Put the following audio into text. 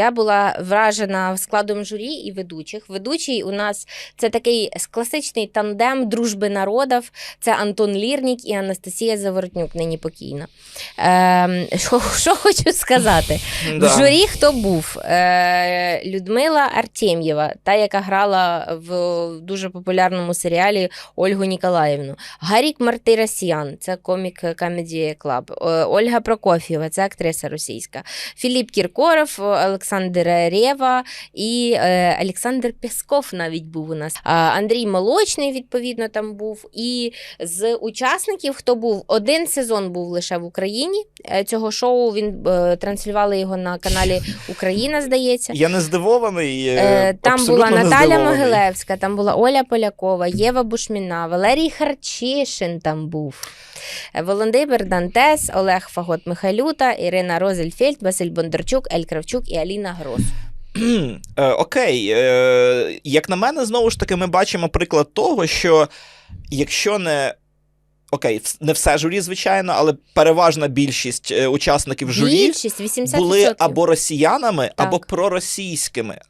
Я була вражена складом журі і ведучих. Ведучий у нас це такий класичний тандем дружби народів. Це Антон Лірнік і Анастасія Заворотнюк, нині покійна. Ем, що, що хочу сказати? В журі хто був? Е, Людмила Артем'єва, та, яка грала в дуже популярному серіалі Ольгу Ніколаївну. Гарік Мартиросян, це комік Comedy Club. Е, Ольга Прокоф'єва, це актриса російська. Філіп Кіркоров, Олександр Рева і е, Олександр Песков навіть був у нас. А, Андрій Молочний, відповідно, там був. І з учасників, хто був один сезон був лише в Україні е, цього шоу. Він е, транслювали його на каналі Україна, здається. Я не здивований. е, Е, Там була Наталя. Могилевська, там була Оля Полякова, Єва Бушміна, Валерій Харчишин там був. е, Володимир Дантес, Олег Фагот Михайлюта, Ірина Розельфельд, Василь Бондарчук, Ель Кравчук і Аліна Грос. Е, Окей, е, як на мене, знову ж таки, ми бачимо приклад того, що якщо не. Окей, не все журі, звичайно, але переважна більшість е, учасників журі Більшість 80%. були або росіянами, Так. або проросійськими.